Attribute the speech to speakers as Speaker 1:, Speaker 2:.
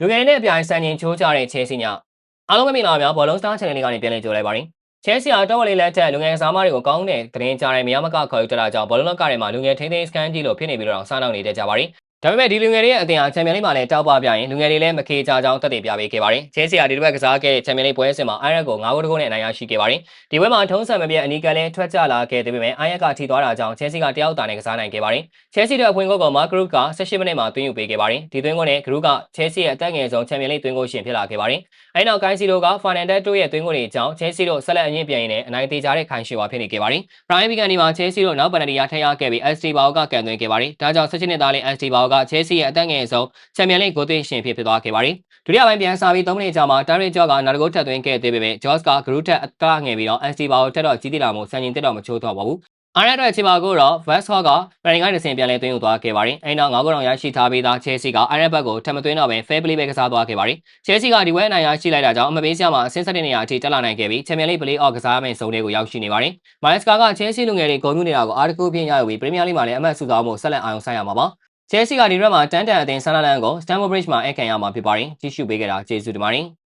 Speaker 1: လူငယ်တွေနဲ့အပြိုင်စံချိန်ချိုးကြတဲ့ Chelsea ညအားလုံးပဲမင်္ဂလာပါဗျာဘောလုံး Star Channel လေးကနေပြန်လည်ကြိုလိုက်ပါရင် Chelsea ကတော့လေးလက်ထက်လူငယ်ကစားမတွေကိုကောင်းတဲ့သတင်းကြားတဲ့မရမကခေါ်ယူတက်တာကြောင့်ဘောလုံးလောကထဲမှာလူငယ်ထိန်းသိမ်းစကန်ကြီးလို့ဖြစ်နေပြီးတော့စားနောက်နေတဲ့ကြပါရင် ဒါပေမဲ့ဒီလူငယ်တွေရဲ့အသင်ဟာချန်ပီယံလိမှာလည်းတောက်ပပြရင်လူငယ်တွေလည်းမခေကြကြောင်းတက်တည်ပြပေးခဲ့ပါတယ်။ Chelsea ကဒီတစ်ပတ်ကစားခဲ့တဲ့ချန်ပီယံလိပွဲစဉ်မှာအိုင်ရက်ကို9ဂိုးတဂိုးနဲ့အနိုင်ရရှိခဲ့ပါတယ်။ဒီပွဲမှာထုံးစံမပြတ်အနီးကလည်းထွက်ကြလာခဲ့ပေမဲ့အိုင်ရက်ကထိသွားတာကြောင့် Chelsea ကတယောက်တာနဲ့ကစားနိုင်ခဲ့ပါတယ်။ Chelsea တို့အဖွင့်ဂိုးကို Mark Group က18မိနစ်မှာသွင်းယူပေးခဲ့ပါတယ်။ဒီသွင်းဂိုးနဲ့ Group က Chelsea ရဲ့အသက်ငယ်ဆုံးချန်ပီယံလိသွင်းဂိုးရှင်ဖြစ်လာခဲ့ပါတယ်။အဲဒီနောက် Kaisi တို့က Fernandes တို့ရဲ့သွင်းဂိုးတွေအကြောင်း Chelsea တို့ဆက်လက်အငင်းပြန်ရင်းနဲ့အနိုင်သေးကြတဲ့ခိုင်ရှိဝါဖြစ်နေခဲ့ပါတယ်။ Prime Weekend ဒီမှာ Chelsea တို့နောက်ပန်နတီယာထက်ရခဲ့ပြီး ST Bao ကကန်သွင်းခဲ့ပါတယ်။ဒါကြောင့်17နှစ်သားလေး ST Bao က Chelsea ရဲ့အသက်ငယ်ဆုံးချန်ပီယံလိဂိုးသွင်းရှင်ဖြစ်ဖြစ်သွားခဲ့ပါတယ်။ဒုတိယပိုင်းပြန်စားပြီး3မိနစ်ကြာမှာ Terry Job ကနောက်တစ်ဂိုးထပ်သွင်းခဲ့သေးပေမဲ့ Josh က Group ထက်အကငယ်ပြီးတော့ ST Bao ထက်တော့ကြီးတိလာမှုစံချိန်တက်တော့မချိုးတော့ပါဘူး။အားရတဲ့ချီပါကိုတော့ West Hall က running ကနေဆင်ပြန်လဲသွင်းယူသွားခဲ့ပါတယ်။အဲဒီနောက်9ဂိုးတောင်ရရှိထားပြီးသား Chelsea က Iron Back ကိုထပ်မသွင်းတော့ဘဲ fair play ပဲကစားသွားခဲ့ပါတယ်။ Chelsea ကဒီဝဲအနိုင်ရရှိလိုက်တာကြောင့်အမပေးစရာမှာအဆင့်7နေရာအထိတက်လာနိုင်ခဲ့ပြီး Champions League Play Off ကစားမယ့်ဇုံတွေကိုရောက်ရှိနေပါတယ်။ Maresca က Chelsea လူငယ်တွေဂုဏ်ပြုနေတာကိုအားတကူပြင်းရယူပြီး Premier League မှာလည်းအမှတ်စုဆောင်းမှုဆက်လက်အာရုံစိုက်ရမှာပါ။ Chelsea ကဒီရက်မှာတန်းတန်အသင်းဆန်လာလန်ကို Stamford Bridge မှာအခမ်းရမှာဖြစ်ပါတယ်။ကြည့်ရှုပေးကြတာကျေးဇူးတင်ပါတယ်။